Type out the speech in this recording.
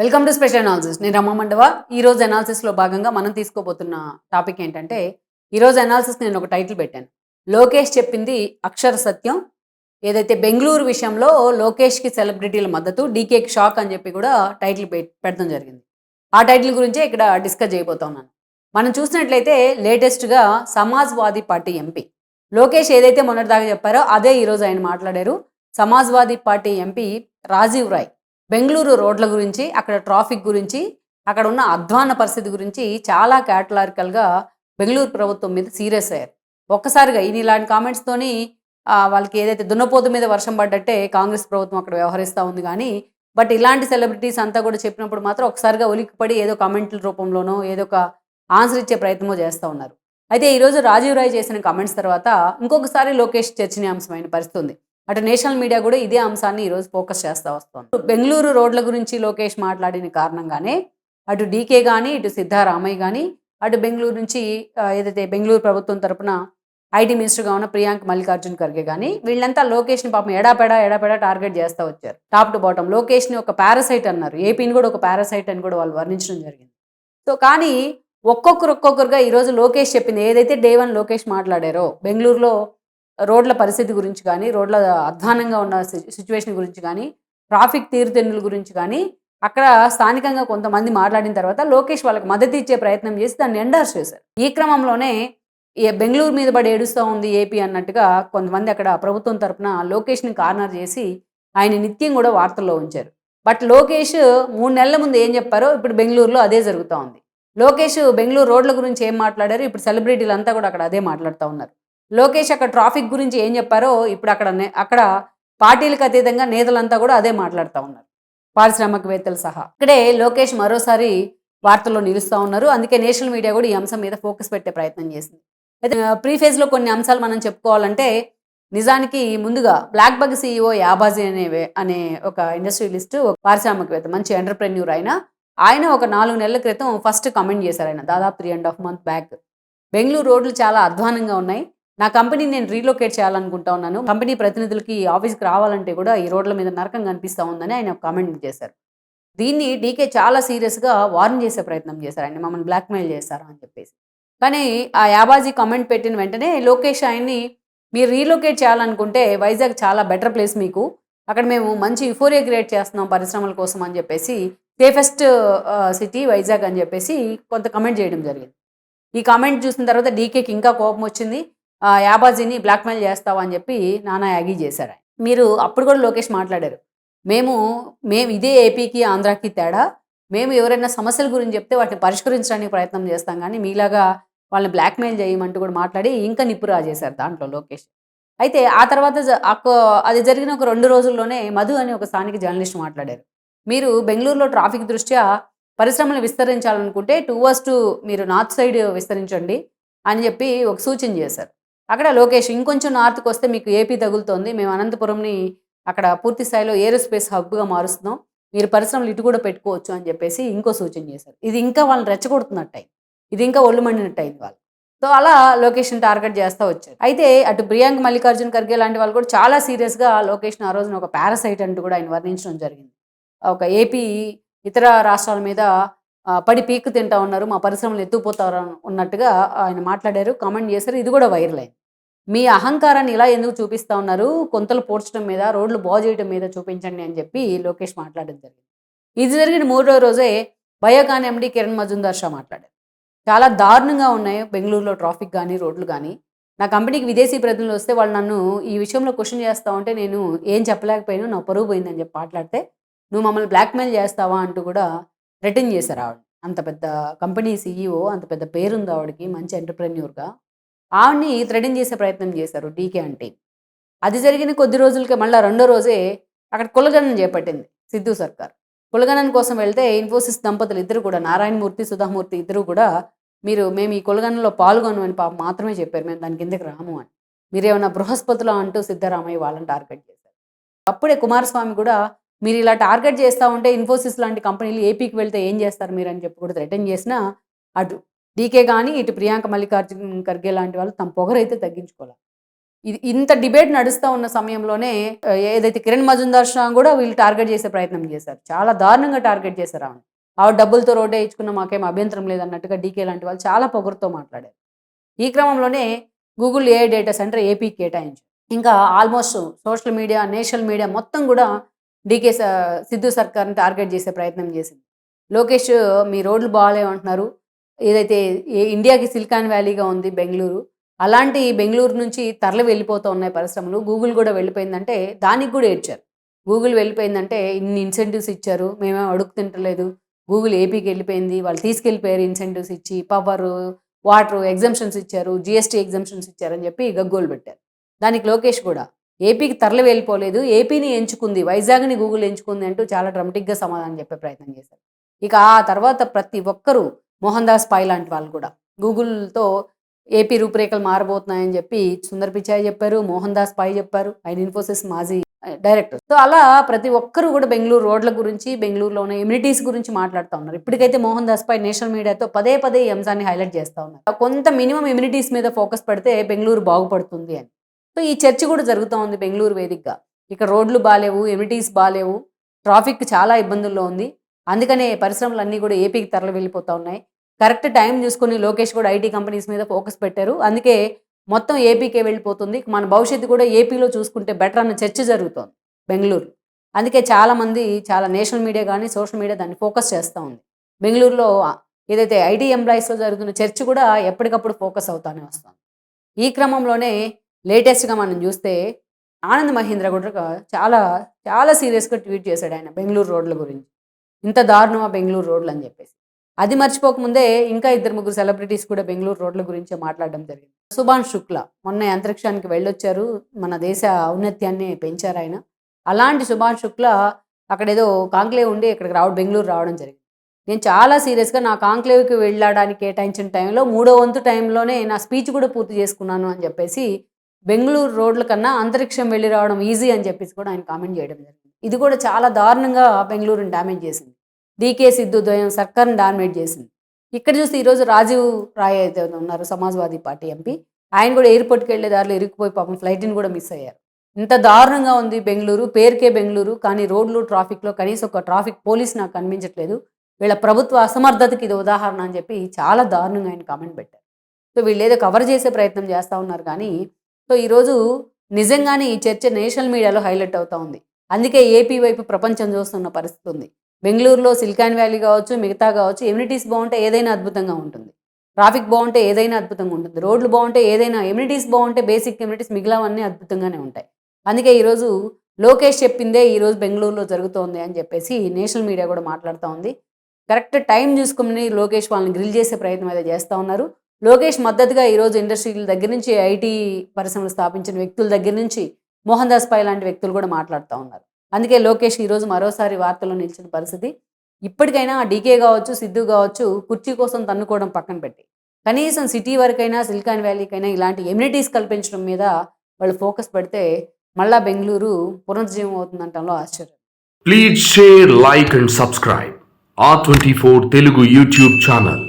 Welcome to special analysis నేను రమ్మ మండవ. ఈ రోజు భాగంగా మనం తీసుకోబోతున్న టాపిక్ ఏంటంటే ఈరోజు అనాలిసిస్ నేను ఒక టైటిల్ పెట్టాను. లోకేష్ చెప్పింది అక్షర సత్యం. ఏదైతే బెంగళూరు విషయంలో లోకేష్కి సెలబ్రిటీల మద్దతు డీకేకి షాక్ అని చెప్పి కూడా టైటిల్ పె- పెట్టడం జరిగింది. ఆ టైటిల్ గురించే ఇక్కడ డిస్కస్ చేయబోతా ఉన్నాను. మనం చూసినట్లయితే లేటెస్ట్గా సమాజ్వాదీ పార్టీ ఎంపీ లోకేష్ ఏదైతే మొన్నటిదాకా చెప్పారో అదే ఈరోజు ఆయన మాట్లాడారు. Samajwadi party MP Rajeev Rai. Bengaluru రోడ్ల గురించి అక్కడ ట్రాఫిక్ గురించి అక్కడ ఉన్న అధ్వాన పరిస్థితి గురించి చాలా క్యాటలారికల్గా బెంగళూరు ప్రభుత్వం మీద సీరియస్ అయ్యారు. ఒక్కసారిగా ఈయన ఇలాంటి కామెంట్స్తోని వాళ్ళకి ఏదైతే దున్నపోతు మీద వర్షం పడ్డట్టే కాంగ్రెస్ ప్రభుత్వం అక్కడ వ్యవహరిస్తూ ఉంది కానీ బట్ ఇలాంటి సెలబ్రిటీస్ అంతా కూడా చెప్పినప్పుడు మాత్రం ఒకసారిగా ఉలిక్కిపడి ఏదో కామెంట్ల రూపంలోనో ఏదో ఒక ఆన్సర్ ఇచ్చే ప్రయత్నమో చేస్తూ ఉన్నారు. అయితే ఈరోజు రాజీవ్ రాయ్ చేసిన కామెంట్స్ తర్వాత ఇంకొకసారి లోకేష్ చర్చనీయాంశమైన పరిస్థితి ఉంది. అటు నేషనల్ మీడియా కూడా ఇదే అంశాన్ని ఈరోజు ఫోకస్ చేస్తూ వస్తుంది. బెంగళూరు రోడ్ల గురించి లోకేష్ మాట్లాడిన కారణంగానే అటు డీకే కానీ ఇటు సిద్ధారామయ్య కానీ అటు బెంగళూరు నుంచి ఏదైతే బెంగళూరు ప్రభుత్వం తరపున ఐటీ మినిస్టర్గా ఉన్న ప్రియాంక్ మల్లికార్జున్ ఖర్గే కానీ వీళ్ళంతా లోకేష్ని పాపం ఎడాపెడా ఎడాపెడా టార్గెట్ చేస్తూ వచ్చారు. టాప్ టు బాటం లోకేష్ని ఒక పారాసైట్ అన్నారు. ఏపీని కూడా ఒక పారాసైట్ అని కూడా వాళ్ళు వర్ణించడం జరిగింది. సో కానీ ఒక్కొక్కరు ఒక్కొక్కరుగా ఈరోజు లోకేష్ చెప్పింది. ఏదైతే డే వన్ లోకేష్ మాట్లాడారో బెంగళూరులో రోడ్ల పరిస్థితి గురించి కానీ రోడ్ల అధ్వానంగా ఉన్న సిచ్యువేషన్ గురించి కానీ ట్రాఫిక్ తీరుతెన్నుల గురించి కానీ అక్కడ స్థానికంగా కొంతమంది మాట్లాడిన తర్వాత లోకేష్ వాళ్ళకి మద్దతు ఇచ్చే ప్రయత్నం చేసి దాన్ని ఎండార్స్ చేశారు. ఈ క్రమంలోనే బెంగళూరు మీద పడి ఏడుస్తూ ఉంది ఏపీ అన్నట్టుగా కొంతమంది అక్కడ ప్రభుత్వం తరపున లోకేష్ని కార్నర్ చేసి ఆయన నిత్యం కూడా వార్తల్లో ఉంచారు. బట్ లోకేష్ మూడు నెలల ముందు ఏం చెప్పారో ఇప్పుడు బెంగళూరులో అదే జరుగుతూ ఉంది. లోకేష్ బెంగళూరు రోడ్ల గురించి ఏం మాట్లాడారు? ఇప్పుడు సెలబ్రిటీలు అంతా కూడా అక్కడ అదే మాట్లాడుతూ ఉన్నారు. లోకేష్ అక్కడ ట్రాఫిక్ గురించి ఏం చెప్పారో ఇప్పుడు అక్కడ అక్కడ పార్టీలకు అతీతంగా నేతలంతా కూడా అదే మాట్లాడుతూ ఉన్నారు. పారిశ్రామికవేత్తలు సహా. ఇక్కడే లోకేష్ మరోసారి వార్తల్లో నిలుస్తూ ఉన్నారు. అందుకే నేషనల్ మీడియా కూడా ఈ అంశం మీద ఫోకస్ పెట్టే ప్రయత్నం చేసింది. అయితే ప్రీఫేజ్లో కొన్ని అంశాలు మనం చెప్పుకోవాలంటే నిజానికి ముందుగా బ్లాక్ బగ్ సీఈఓ యాబాజీ అనే అనే ఒక ఇండస్ట్రియలిస్ట్ ఒక పారిశ్రామికవేత్త మంచి ఎంటర్ప్రెన్యూర్ ఆయన ఆయన ఒక నాలుగు నెలల క్రితం ఫస్ట్ కమెంట్ చేశారు ఆయన. దాదాపు three and half month back Bengaluru రోడ్లు చాలా అధ్వానంగా ఉన్నాయి. నా కంపెనీ నేను రీలొకేట్ చేయాలనుకుంటా ఉన్నాను. కంపెనీ ప్రతినిధులకి ఆఫీస్కి రావాలంటే కూడా ఈ రోడ్ల మీద నరకం కనిపిస్తూ ఉందని ఆయన కామెంట్ చేశారు. దీన్ని డీకే చాలా సీరియస్గా వార్న్ చేసే ప్రయత్నం చేశారు. ఆయన మమ్మల్ని బ్లాక్మెయిల్ చేశారు అని చెప్పేసి. కానీ ఆ యాబాజీ కామెంట్ పెట్టిన వెంటనే లోకేష్ ఆయన్ని మీరు రీలొకేట్ చేయాలనుకుంటే వైజాగ్ చాలా బెటర్ ప్లేస్ మీకు. అక్కడ మేము మంచి యుఫోరియా క్రియేట్ చేస్తున్నాం పరిశ్రమల కోసం అని చెప్పేసి సేఫెస్ట్ సిటీ వైజాగ్ అని చెప్పేసి కొంత కమెంట్ చేయడం జరిగింది. ఈ కామెంట్ చూసిన తర్వాత డీకేకి ఇంకా కోపం వచ్చింది. యాబాజీని బ్లాక్మెయిల్ చేస్తావా అని చెప్పి నానా యాగి చేశారు ఆయన. మీరు అప్పుడు కూడా లోకేష్ మాట్లాడారు. మేము మేము ఇదే ఏపీకి ఆంధ్రాకి తేడా. మేము ఎవరైనా సమస్యల గురించి చెప్తే వాటిని పరిష్కరించడానికి ప్రయత్నం చేస్తాం కానీ మీలాగా వాళ్ళని బ్లాక్మెయిల్ చేయమంటూ కూడా మాట్లాడి ఇంకా నిప్పురా చేశారు దాంట్లో లోకేష్. అయితే ఆ తర్వాత జ- అది జరిగిన ఒక రెండు రోజుల్లోనే మధు అని ఒక స్థానిక జర్నలిస్ట్ మాట్లాడారు. మీరు బెంగళూరులో ట్రాఫిక్ దృష్ట్యా పరిశ్రమలు విస్తరించాలనుకుంటే టూ టూవర్స్ టూ మీరు నార్త్ సైడ్ విస్తరించండి అని చెప్పి ఒక సూచన చేశారు. అక్కడ లోకేష్ ఇంకొంచెం నార్త్కి వస్తే మీకు ఏపీ తగులుతోంది. మేము అనంతపురంని అక్కడ పూర్తి స్థాయిలో ఏరోస్పేస్ హబ్గా మారుస్తున్నాం. మీరు పరిశ్రమలు ఇటు కూడా పెట్టుకోవచ్చు అని చెప్పేసి ఇంకో సూచన చేశారు. ఇది ఇంకా వాళ్ళని రెచ్చగొడుతున్నట్టు ఇది ఇంకా ఒళ్ళు మండినట్టు అయింది వాళ్ళు. సో అలా లొకేషన్ టార్గెట్ చేస్తూ వచ్చారు. అయితే అటు ప్రియాంక్ మల్లికార్జున్ ఖర్గే లాంటి వాళ్ళు కూడా చాలా సీరియస్గా లొకేషన్ ఆ రోజున ఒక పారాసైట్ అంటూ కూడా ఆయన వర్ణించడం జరిగింది. ఒక ఏపీ ఇతర రాష్ట్రాల మీద పడి పీక్కు తింటా ఉన్నారు. మా పరిశ్రమలు ఎత్తుకుపోతారు ఉన్నట్టుగా ఆయన మాట్లాడారు. కామెంట్ చేశారు. ఇది కూడా వైరల్ అయింది. మీ అహంకారాన్ని ఇలా ఎందుకు చూపిస్తా ఉన్నారు? కొంతలు పోడ్చడం మీద రోడ్లు బాగు చేయడం మీద చూపించండి అని చెప్పి లోకేష్ మాట్లాడడం జరిగింది. ఇది జరిగిన మూడో రోజే బయోకాన్ ఎండి కిరణ్ మజుందార్ షా మాట్లాడారు. చాలా దారుణంగా ఉన్నాయి బెంగళూరులో ట్రాఫిక్ కానీ రోడ్లు కానీ నా కంపెనీకి విదేశీ ప్రతినిధులు వస్తే వాళ్ళు నన్ను ఈ విషయంలో క్వశ్చన్ చేస్తా ఉంటే నేను ఏం చెప్పలేకపోయాను నా పరువు పోయిందని చెప్పి మాట్లాడితే నువ్వు మమ్మల్ని బ్లాక్మెయిల్ చేస్తావా? అంటూ కూడా రిటర్న్ చేశారు ఆవిడ. అంత పెద్ద కంపెనీ సీఈఓ అంత పెద్ద పేరుంది ఆవిడకి మంచి ఎంటర్ప్రెన్యూర్గా. ఆవిడ్ని థ్రెటన్ చేసే ప్రయత్నం చేశారు డీకే అంటే అది జరిగిన కొద్ది రోజులకి మళ్ళీ రెండో రోజే అక్కడ కులగణన చేపట్టింది సిద్ధు సర్కార్. కులగణన కోసం వెళ్తే ఇన్ఫోసిస్ దంపతులు ఇద్దరు కూడా నారాయణమూర్తి సుధామూర్తి ఇద్దరు కూడా మీరు మేము ఈ కులగణనలో పాల్గొనమని పాప మాత్రమే చెప్పారు మేము దాని కిందకి రాము అని. మీరేమైనా బృహస్పతిలో అంటూ సిద్ధరామయ్య వాళ్ళని టార్గెట్ చేశారు. అప్పుడే కుమారస్వామి కూడా మీరు ఇలా టార్గెట్ చేస్తూ ఉంటే ఇన్ఫోసిస్ లాంటి కంపెనీలు ఏపీకి వెళ్తే ఏం చేస్తారు మీరు అని చెప్పి కూడా థ్రెటన్ చేసినా అటు డీకే కానీ ఇటు ప్రియాంక మల్లికార్జున్ ఖర్గే లాంటి వాళ్ళు తమ పొగరైతే తగ్గించుకోవాలి. ఇది ఇంత డిబేట్ నడుస్తూ ఉన్న సమయంలోనే ఏదైతే కిరణ్ మజుందార్ షా కూడా వీళ్ళు టార్గెట్ చేసే ప్రయత్నం చేశారు. చాలా దారుణంగా టార్గెట్ చేశారు ఆమె ఆవిడ డబ్బులతో రోడ్డే ఇచ్చుకున్న మాకేం అభ్యంతరం లేదన్నట్టుగా డీకే లాంటి వాళ్ళు చాలా పొగరుతో మాట్లాడారు. ఈ క్రమంలోనే గూగుల్ ఏ డేటా సెంటర్ ఏపీకి కేటాయించారు. ఇంకా almost social media national media మొత్తం కూడా డీకే సిద్ధు సర్కార్ని టార్గెట్ చేసే ప్రయత్నం చేసింది. లోకేష్ మీ రోడ్లు బాగాలేమంటున్నారు ఏదైతే ఇండియాకి సిలికాన్ వ్యాలీగా ఉంది బెంగళూరు అలాంటి బెంగళూరు నుంచి తరలి వెళ్ళిపోతూ ఉన్నాయి పరిశ్రమలు. గూగుల్ కూడా వెళ్ళిపోయిందంటే దానికి కూడా ఏడ్చారు. గూగుల్ వెళ్ళిపోయిందంటే ఇన్ని ఇన్సెంటివ్స్ ఇచ్చారు మేమేం అడుగు తింటలేదు. గూగుల్ ఏపీకి వెళ్ళిపోయింది వాళ్ళు తీసుకెళ్ళిపోయారు ఇన్సెంటివ్స్ ఇచ్చి పవర్ వాటర్ ఎగ్జామ్షన్స్ ఇచ్చారు జిఎస్టీ ఎగ్జామ్షన్స్ ఇచ్చారని చెప్పి గగ్గోలు పెట్టారు. దానికి లోకేష్ కూడా ఏపీకి తరలి వెళ్ళిపోలేదు ఏపీని ఎంచుకుంది వైజాగ్ని గూగుల్ ఎంచుకుంది అంటూ చాలా డ్రమటిక్గా సమాధానం చెప్పే ప్రయత్నం చేశారు. ఇక ఆ తర్వాత ప్రతి ఒక్కరూ మోహన్ దాస్ పై లాంటి వాళ్ళు కూడా. గూగుల్తో ఏపీ రూపురేఖలు మారబోతున్నాయని చెప్పి సుందర్ పిచాయ్ చెప్పారు మోహన్ దాస్ పై చెప్పారు ఆయన ఇన్ఫోసిస్ మాజీ డైరెక్టర్. సో అలా ప్రతి ఒక్కరు కూడా బెంగళూరు రోడ్ల గురించి బెంగళూరులో ఉన్న ఎమ్యూనిటీస్ గురించి మాట్లాడుతూ ఉన్నారు. ఇప్పటికైతే మోహన్ దాస్ పై నేషనల్ మీడియాతో పదే పదే ఈ అంశాన్ని హైలైట్ చేస్తూ ఉన్నారు. కొంత మినిమం ఎమ్యూనిటీస్ మీద ఫోకస్ పెడితే బెంగళూరు బాగుపడుతుంది అని. సో ఈ చర్చ కూడా జరుగుతూ ఉంది బెంగళూరు వేదికగా. ఇక్కడ రోడ్లు బాగాలేవు ఎమ్యూనిటీస్ బాగాలేవు ట్రాఫిక్ చాలా ఇబ్బందుల్లో ఉంది. అందుకనే పరిశ్రమలు అన్నీ కూడా ఏపీకి తరలి వెళ్ళిపోతూ ఉన్నాయి. కరెక్ట్ టైం చూసుకొని లోకేష్ కూడా ఐటీ కంపెనీస్ మీద ఫోకస్ పెట్టారు. అందుకే మొత్తం ఏపీకే వెళ్ళిపోతుంది. మన భవిష్యత్తు కూడా ఏపీలో చూసుకుంటే బెటర్ అన్న చర్చ జరుగుతోంది బెంగళూరు. అందుకే చాలామంది చాలా నేషనల్ మీడియా కానీ సోషల్ మీడియా దాన్ని ఫోకస్ చేస్తూ ఉంది. బెంగళూరులో ఏదైతే ఐటీ ఎంప్లాయీస్లో జరుగుతున్న చర్చ కూడా ఎప్పటికప్పుడు ఫోకస్ అవుతానే వస్తుంది. ఈ క్రమంలోనే లేటెస్ట్గా మనం చూస్తే ఆనంద్ మహీంద్ర కూడా చాలా చాలా సీరియస్గా ట్వీట్ చేశాడు ఆయన బెంగళూరు రోడ్ల గురించి. ఇంత దారుణమా బెంగళూరు రోడ్లు అని చెప్పేసి. అది మర్చిపోకముందే ఇంకా ఇద్దరు ముగ్గురు సెలబ్రిటీస్ కూడా బెంగళూరు రోడ్ల గురించి మాట్లాడడం జరిగింది. సుభాన్ శుక్ల మొన్న అంతరిక్షానికి వెళ్ళొచ్చారు. మన దేశ ఔన్నత్యాన్ని పెంచారు ఆయన. అలాంటి సుభాన్ శుక్ల అక్కడేదో కాంక్లేవ్ ఉండి ఇక్కడికి రావడం బెంగళూరు రావడం జరిగింది. నేను చాలా సీరియస్గా నా కాంక్లేవ్కి వెళ్ళడానికి కేటాయించిన టైంలో మూడో వంతు టైంలోనే నా స్పీచ్ కూడా పూర్తి చేసుకున్నాను అని చెప్పేసి బెంగళూరు రోడ్ల కన్నా అంతరిక్షం వెళ్ళి రావడం ఈజీ అని చెప్పేసి కూడా ఆయన కామెంట్ చేయడం జరిగింది. ఇది కూడా చాలా దారుణంగా బెంగళూరుని డ్యామేజ్ చేసింది. డీకే సిద్ధు ద్వయం సర్కార్ని డామినేట్ చేసింది. ఇక్కడ చూస్తే ఈరోజు రాజీవ్ రాయ్ అయితే ఉన్నారు సమాజ్వాదీ పార్టీ ఎంపీ. ఆయన కూడా ఎయిర్పోర్ట్కి వెళ్ళే దారిలో ఇరుక్కుపోయి పాపం ఫ్లైట్ని కూడా మిస్ అయ్యారు. ఇంత దారుణంగా ఉంది బెంగళూరు పేరుకే బెంగళూరు కానీ రోడ్లు ట్రాఫిక్లో కనీసం ఒక ట్రాఫిక్ పోలీస్ నాకు కనిపించట్లేదు. వీళ్ళ ప్రభుత్వ అసమర్థతకి ఇది ఉదాహరణ అని చెప్పి చాలా దారుణంగా ఆయన కామెంట్ పెట్టారు. సో వీళ్ళు ఏదో కవర్ చేసే ప్రయత్నం చేస్తూ ఉన్నారు కానీ సో ఈరోజు నిజంగానే ఈ చర్చ నేషనల్ మీడియాలో హైలైట్ అవుతూ ఉంది. అందుకే ఏపీ వైపు ప్రపంచం చూస్తున్న పరిస్థితి ఉంది. బెంగళూరులో సిలికాన్ వ్యాలీ కావచ్చు మిగతా కావచ్చు ఎమ్యూనిటీస్ బాగుంటే ఏదైనా అద్భుతంగా ఉంటుంది. ట్రాఫిక్ బాగుంటే ఏదైనా అద్భుతంగా ఉంటుంది. రోడ్లు బాగుంటే ఏదైనా ఎమ్యూనిటీస్ బాగుంటే బేసిక్ ఎమ్యూనిటీస్ మిగిలినవన్నీ అద్భుతంగానే ఉంటాయి. అందుకే ఈరోజు లోకేష్ చెప్పిందే ఈరోజు బెంగళూరులో జరుగుతోంది అని చెప్పేసి నేషనల్ మీడియా కూడా మాట్లాడుతూ ఉంది. కరెక్ట్ టైం చూసుకుని లోకేష్ వాళ్ళని గ్రిల్ చేసే ప్రయత్నం అయితే చేస్తూ ఉన్నారు. లోకేష్ మద్దతుగా ఈరోజు ఇండస్ట్రీల దగ్గర నుంచి ఐటీ పరిశ్రమలు స్థాపించిన వ్యక్తుల దగ్గర నుంచి మోహన్ దాస్ పై లాంటి వ్యక్తులు కూడా మాట్లాడుతూ ఉన్నారు. అందుకే లోకేష్ ఈరోజు మరోసారి వార్తల్లో నిలిచిన పరిస్థితి. ఇప్పటికైనా డీకే కావచ్చు సిద్ధు కావచ్చు కుర్చీ కోసం తన్నుకోవడం పక్కన పెట్టి. కనీసం సిటీ వరకైనా సిలికాన్ వ్యాలీకైనా ఇలాంటి ఎమ్యూనిటీస్ కల్పించడం మీద వాళ్ళు ఫోకస్ పెడితే మళ్ళా బెంగళూరు పునరుజ్జీవం అవుతుందంటంలో ఆశ్చర్యం. Please share like and subscribe ఆ twenty four Telugu YouTube channel